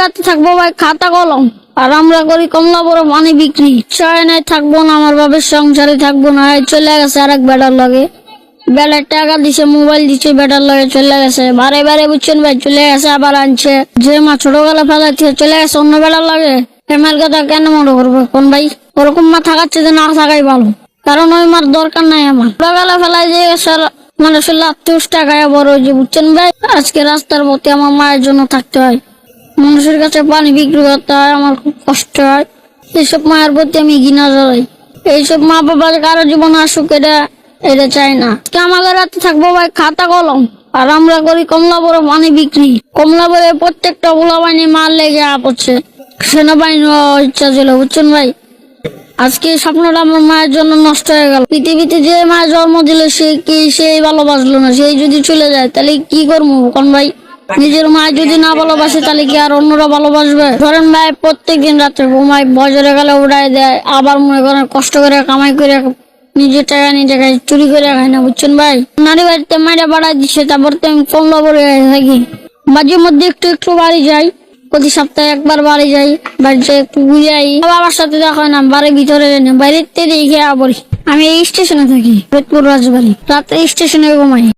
রাতে থাকব ভাই, খাতা কলম। আর আমরা করি কমলা বড় পানি বিক্রি। ছয় নাই থাকব না, আমার বাবার সংসারে থাকব না চলে গেছে আরেক বেটার লাগে। বেলার টাকা দিছে, মোবাইল দিছে, বেটার লাগে চলে গেছে। বারে বারে বুঝছেন ভাই, চলে গেছে, আবার আনছে। যে মা ছোটবেলা ফেলাচ্ছে চলে গেছে অন্য বেলার লাগে। এমএল কথা কেন মনে করব? কোন ভাই? ওরকম মা থাকাচ্ছে যে না থাকাই ভালো। কারণ ওই মার দরকার নাই আমার। ছোটবেলা ফেলাই যে গেছে আর মানে শুনলে আত্মীয় টাকায় বড় যে বুঝছেন ভাই? আজকে রাস্তার প্রতি আমার মায়ের জন্য থাকতে হয়। মানুষের কাছে পানি বিক্রি করতে হয়, আমার খুব কষ্ট হয়। এইসব মায়ের প্রতি আমি ঘৃণা জানাই এইসব মা বাবার কারও জীবন আসুক, এটা এটা চাই না। আমাদের রাতে থাকব ভাই খাতা কলম, আর আমরা করি কমলা বড় পানি বিক্রি। কমলা বড়ে প্রত্যেকটা বাহিনী মাল লেগে আপচ্ছে সেনাবাহিনী ইচ্ছা ছিল, বুঝছেন ভাই? আজকে স্বপ্নটা আমার মায়ের জন্য নষ্ট হয়ে গেল। পৃথিবীতে যে মায়ের জন্ম দিল, সে কি সেই ভালোবাসলো না? সেই যদি চলে যায়, তাহলে কি করব? কোন ভাই? নিজের মায়ের যদি না ভালোবাসে, তাহলে কি আর অন্যরা ভালোবাসবে? ধরেন ভাই প্রত্যেক দিন রাত্রে ঘুমাই বজরে গেলে উড়াই দেয়, আবার মনে করেন কষ্ট করে কামাই করে নিজের টাকা নিজে খাই চুরি করে খাই না, বুঝছেন ভাই? নারী বাড়িতে মাইরা বাড়াই দিচ্ছে তারপর তো আমি কমলা পরে থাকি মাঝে মধ্যে একটু একটু বাড়ি যাই, প্রতি সপ্তাহে একবার বাড়ি যাই বাড়িতে একটু ঘুরে আই বাবার সাথে দেখা হয় না, বাড়ির ভিতরে না বাইরের থেকে দেখে আবরি আমি এই স্টেশনে থাকি, ফরিদপুর রাজবাড়ি, রাতে স্টেশনে ঘুমাই।